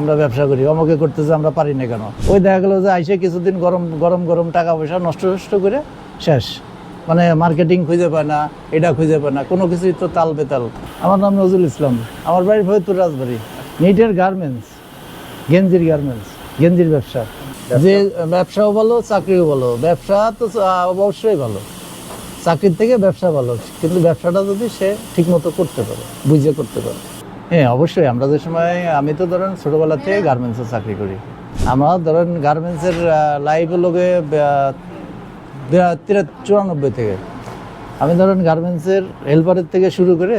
আমরা ব্যবসা করি অমুকে করতেছে আমরা পারি না কেন? ওই দেখা গেলো যে আইসে কিছুদিন গরম গরম গরম টাকা পয়সা নষ্ট নষ্ট করে শেষ। মানে মার্কেটিং খুঁজে পায় না এটা খুঁজে পায় না কোনো কিছুই তো তাল বেতাল। আমার নাম নজরুল ইসলাম। আমার বাড়ি ফরিদপুর রাজবাড়ি। নিটের গার্মেন্টস গেঞ্জির গার্মেন্টস গেঞ্জির ব্যবসা। যে ব্যবসাও ভালো চাকরিও ভালো। ব্যবসা তো অবশ্যই ভালো। চাকরির থেকে ব্যবসা ভালো। কিন্তু ব্যবসাটা যদি সে ঠিকমতো করতে পারে বুঝে করতে পারে। হ্যাঁ অবশ্যই। আমরা যে সময়, আমি তো ধরেন ছোটোবেলা থেকে গার্মেন্টসে চাকরি করি। আমরা ধরেন গার্মেন্টসের লাইফ লোকে চুরানব্বই থেকে। আমি ধরেন গার্মেন্টসের হেল্পারের থেকে শুরু করে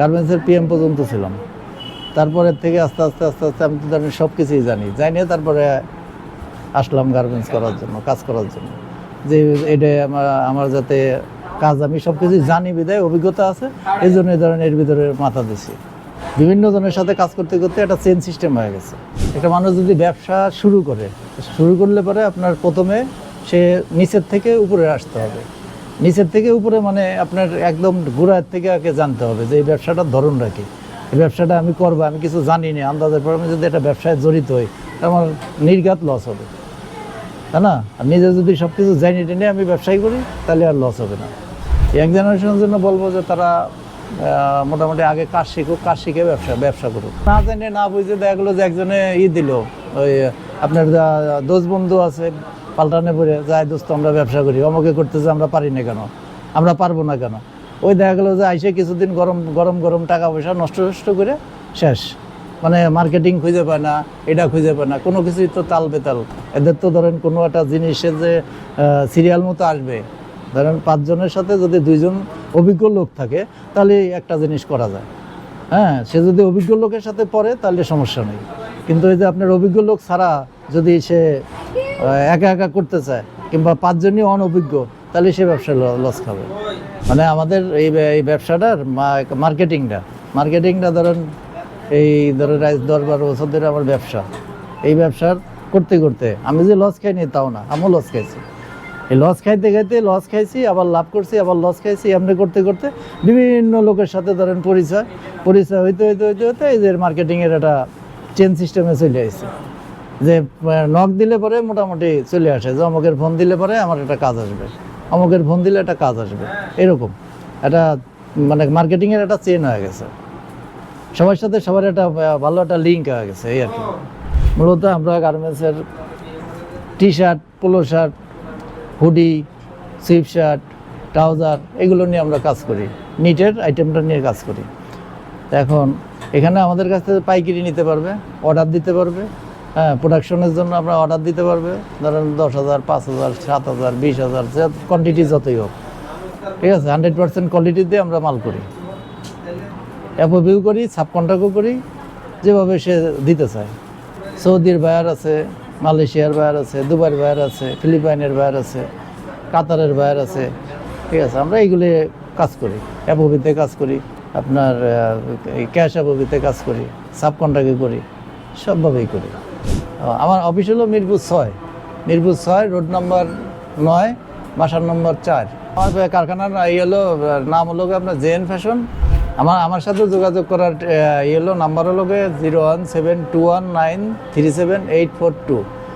গার্মেন্টসের পিএম পর্যন্ত ছিলাম। তারপরের থেকে আস্তে আস্তে আস্তে আস্তে আমি তো ধরেন সব কিছুই জানি। জানি তারপরে আসলাম গার্মেন্টস করার জন্য, কাজ করার জন্য। যে এটা আমার আমার যাতে কাজ আমি সব কিছু জানি বিদায় অভিজ্ঞতা আছে, এই জন্য এই ধরনের এর ভিতরে মাথা দিছি। বিভিন্ন জনের সাথে কাজ করতে করতে একটা চেন সিস্টেম হয়ে গেছে। একটা মানুষ যদি ব্যবসা শুরু করে, শুরু করলে পরে আপনার প্রথমে সে নিচের থেকে উপরে আসতে হবে। নিচের থেকে উপরে মানে আপনার একদম গোড়ার থেকে আগে জানতে হবে যে এই ব্যবসাটার ধরন রাখি এই ব্যবসাটা আমি করব, আমি কিছু জানি না, আন্দাজের পর আমি যদি একটা ব্যবসায় জড়িত হই আমার নির্ঘাত লস হবে। তাই না? আর নিজে যদি সব কিছু জানি টেনে আমি ব্যবসায়ী করি, তাহলে আর লস হবে না। ইয়াং জেনারেশনের জন্য বলব যে তারা মোটামুটি আগে কাজ শিখুক কাজ শিখে ব্যবসা ব্যবসা করুক। না জানে না বুঝে দেখা গেলো যে একজনে ই দিল, ওই, আপনার দোষ বন্ধু আছে, পাল্টানে পড়ে যায় দোস্ত, আমরা ব্যবসা করি, অমুকে করতেছে, আমরা পারি না কেন? আমরা পারব না কেন? ওই দেখা গেলো যে আইসে কিছুদিন গরম গরম গরম টাকা পয়সা নষ্ট নষ্ট করে শেষ। মানে মার্কেটিং খুঁজে পায় না, এটা খুঁজে পায় না, কোনো কিছুই তো তাল বেতাল। এদের তো ধরেন কোনো একটা জিনিসের যে সিরিয়াল মতো আসবে ধরেন পাঁচজনের সাথে যদি দুইজন অভিজ্ঞ লোক থাকে, তাহলে একটা জিনিস করা যায়। হ্যাঁ সে যদি অভিজ্ঞ লোকের সাথে পড়ে, তাহলে সমস্যা নেই। কিন্তু এই যে আপনার অভিজ্ঞ লোক ছাড়া যদি সে একা একা করতে চায়, কিংবা পাঁচজনই অনভিজ্ঞ, তাহলে সে ব্যবসা লস খাবে। মানে আমাদের এই এই ব্যবসাটার মার্কেটিংটা মার্কেটিংটা ধরেন, এই ধরেন দশ বারো বছর ধরে আমার ব্যবসা। এই ব্যবসার করতে করতে আমি যে লস খাইনি, তাও না, আমিও লস খাইছি। এই লস খাইতে খাইতে লস খাইছি, আবার লাভ করছি, আবার লস খাইছি, এমনি করতে করতে বিভিন্ন লোকের সাথে ধরেন পরিচয়। পরিচয় হইতে হইতে হইতে হইতে যে মার্কেটিংয়ের একটা চেন সিস্টেমে চলে আসছে। যে নখ দিলে পরে মোটামুটি চলে আসে। যে অমুকের ফোন দিলে পরে আমার একটা কাজ আসবে। অমুকের ফোন দিলে একটা কাজ আসবে। এরকম। একটা মানে মার্কেটিংয়ের একটা চেন হয়ে গেছে। সবার সাথে সবার একটা ভালো একটা লিঙ্ক হয়ে গেছে, এই আর কি। মূলত আমরা গার্মেন্টসের T shirt polo shirt hoodie sweatshirt, trouser, এগুলো নিয়ে আমরা কাজ করি। নিটের আইটেমটা নিয়ে কাজ করি। এখন এখানে আমাদের কাছ থেকে পাইকারি নিতে পারবে, অর্ডার দিতে পারবে। হ্যাঁ প্রোডাকশনের জন্য আমরা অর্ডার দিতে পারবে। ধরেন দশ হাজার, পাঁচ হাজার, সাত হাজার, বিশ হাজার কোয়ান্টিটি যতই হোক। ঠিক আছে? হান্ড্রেড পার্সেন্ট কোয়ালিটি দিয়ে আমরা মাল করি। অ্যাপোভিউ করি সাবকন্ট্রাক্টও করি, যেভাবে সে দিতে চায়। সৌদির বায়ার আছে মালয়েশিয়ার বায়ার আছে, দুবাইয়ের বায়ার আছে, ফিলিপাইনের বায়ার আছে, কাতারের বায়ার আছে। ঠিক আছে, আমরা এইগুলি কাজ করি, অ্যাপোভিতে কাজ করি, আপনার এই ক্যাশ অ্যাপোভিতে কাজ করি সাব সাবকন্ট্রাক্টে করি, সবভাবেই করি। আমার অফিস হলো মিরপুর ছয়। মিরপুর ছয়, রোড নাম্বার নয়, বাসার নম্বর চার। আমার কারখানার এই হলো নাম হলো আপনার জেএন ফ্যাশন? আমার আমার সাথে যোগাযোগ করার ইয়েলো নাম্বার হলো zero one seven two one nine three seven eight four two